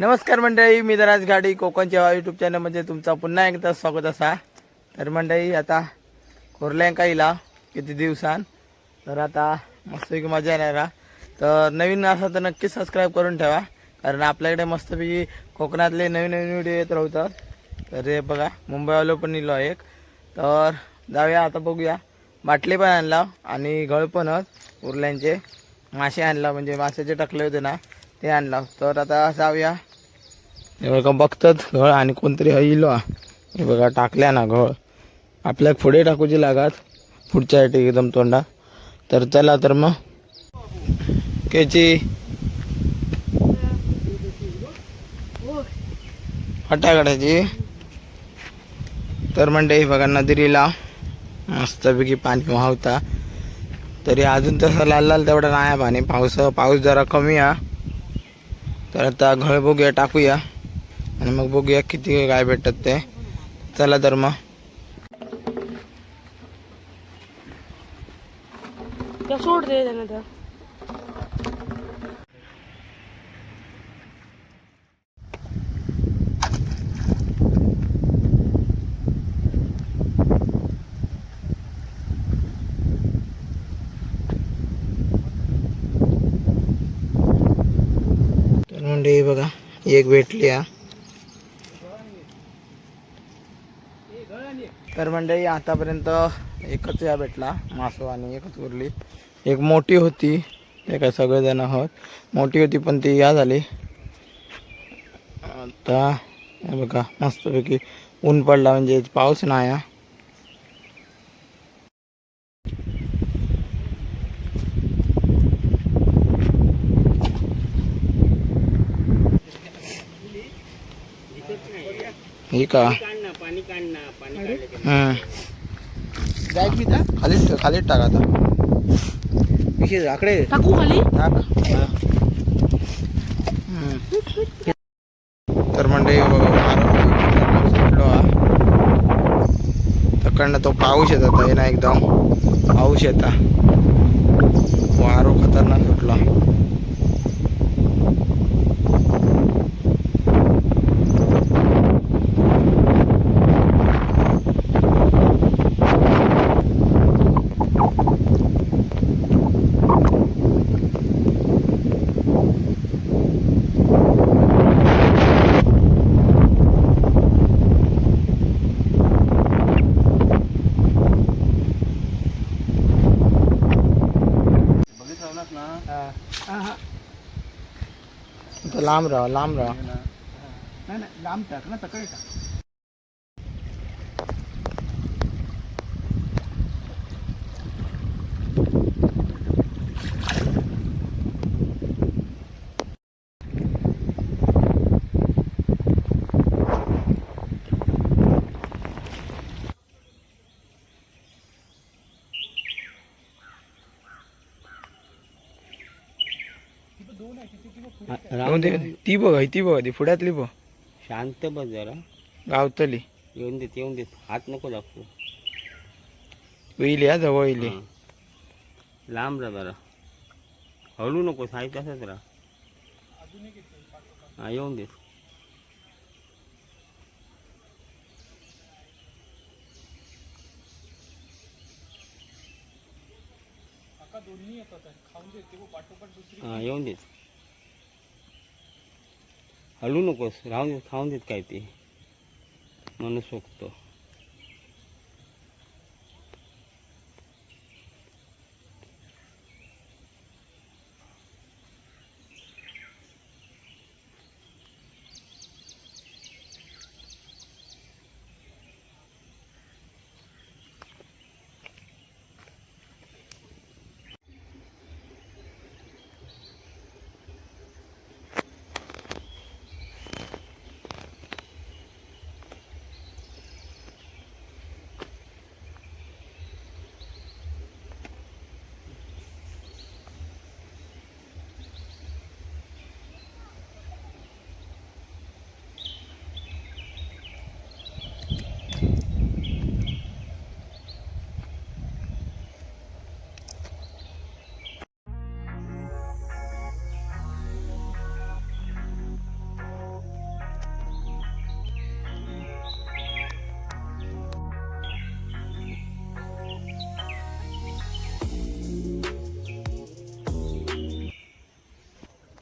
नमस्कार मंडळी मी दराज गाडी कोकणच्या यूट्यूब चॅनलमध्ये तुमचा पुन्हा एकदा स्वागत असा. तर मंडळी आता कोरल्यांका येला किती दिवसान. तर आता मस्तपैकी मजा येणार तर नवीन असा तर नक्कीच सबस्क्राईब करून ठेवा. कारण आपल्याकडे मस्तपैकी कोकणातले नवीन नवीन व्हिडिओ येत राहतात. तर हे बघा मुंबईवालो पण इलो एक. तर जाऊया आता बघूया. बाटली पण आणला आणि गळ पणच. उरल्यांचे मासे आणला म्हणजे माशाचे टाकले होते ना ते आणला. तर आता जाऊया. हे बघा बघतात? घळ आणि कोणतरी इलो. हे बघा टाकल्या ना घळ. आपल्याला पुढे टाकूची लागत. पुढच्या साठी एकदम तोंडा. तर चला तर मग. केची? फटाकड्याची. तर म्हणते बघा नदीला मस्तपैकी पाणी वाहता तरी अजून तसं लाल लाल नाही आहे पाणी. पाऊस पाऊस जरा कमी आहे. तर आता घळ बघूया टाकूया. आणि मग बघूया किती काय भेटत ते चला तर मग सोड दे त्यांना बघा एक भेटली हा तर मंडळी आतापर्यंत एकच या भेटला मासो आणि एकच उरली. एक मोठी होती ते काय सगळेजण आहोत. मोठी होती पण ती या झाली. आता बघा मस्तपैकी ऊन पडला म्हणजे पाऊस नाही हा. ही का? खाली खाली ठेव खालीच टाक आता विशेष आकडे टाकू खाली टाक तर म्हणजे सुटलो हा तकडनं तो पाऊस येत होता ना एकदम पाऊस येता वारो खतरनाक सुटला लांब राहा लांब राहा। लांब टाक ना तकडे टाक. राहून दे. ती बघ ती बघ ती पुढ्यातली बघ. शांत बस जरा. गावतली. येऊन देत येऊन देत. हात नको दाखवू. येईल या जवळ येईल. लांब राहा जरा. हळू नको साई तसंच राहा. हा येऊन देत. हा येऊन देत. हळू नकोस राहून देत खाऊन देत काय ते. म्हणून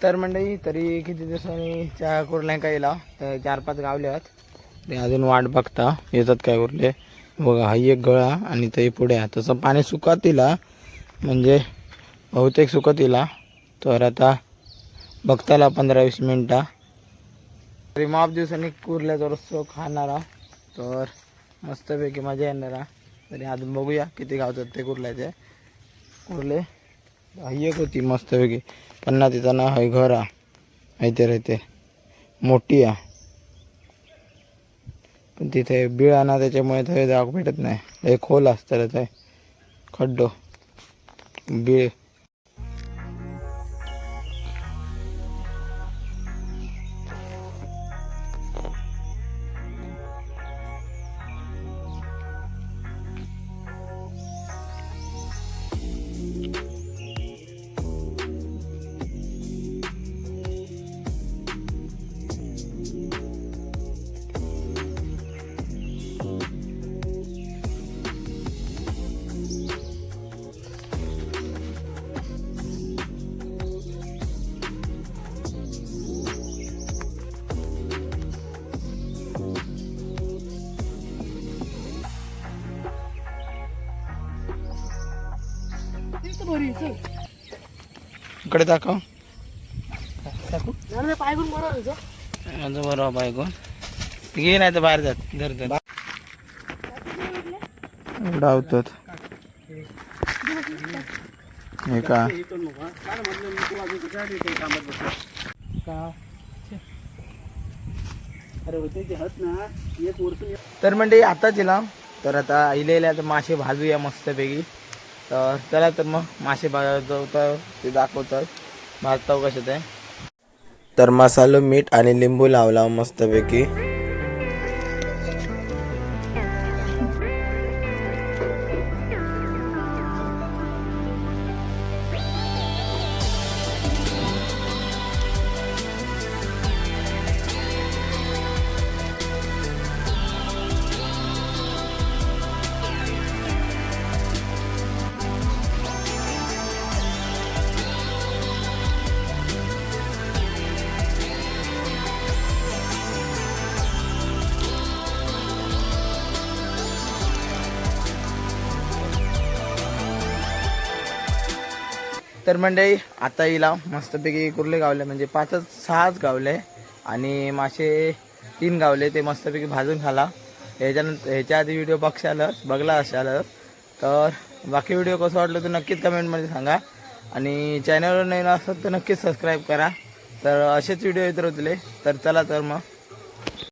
तर मंडळी तरी किती दिवसांनी चहा कुर्ल्या का येला तर चार पाच गावले आहेत. ते अजून वाट बघता. येतात काय कुर्ले? बघा हा एक गळा आणि ते पुढे आहे. तसं पाणी सुकत येला म्हणजे बहुतेक सुकत येला तर आता बघताला पंधरा वीस मिनटा. तरी माप दिवसांनी कुर्ल्याचा रस्तो खाणारा. तर मस्तपैकी मजा येणारा तरी अजून बघूया किती गावतात ते कुर्ल्याचे कुर्ले? ही एक होती मस्तपैकी. पन्ना तिचं नाव आहे घर आहे राहते. मोठी आहे पण तिथे बीळ आणा त्याच्यामुळे थंय जाग भेटत नाही. लय खोल असतं थंय खड्डो. बीळ. इकडे दाखव. दाखव. बरोबर माझं बरोबर बायकोन घे नाही तर बाहेर जात धर धर. डावतात. हे का? तर म्हणजे आता दिला तर आता इलेल्या तर मासे भाजूया मस्तपैकी. तर चला तर मग मासे भाजवतं ते दाखवतात. भाजताव कसे ते तर मसालो मीठ आणि लिंबू लावला मस्तपैकी. तर मंडळी आता येईल मस्तपैकी कुर्ले गावले म्हणजे पाचच सहाच गावले आणि मासे तीन गावले ते मस्तपैकी भाजून खाला. ह्याच्यानंतर ह्याच्या आधी व्हिडिओ बघशालच बघला असालच तर बाकी व्हिडिओ कसं वाटलं तर नक्कीच कमेंटमध्ये सांगा. आणि चॅनलवर नवीन असत तर नक्कीच सबस्क्राईब करा. तर असेच व्हिडिओ येत राहतले. तर चला तर मग.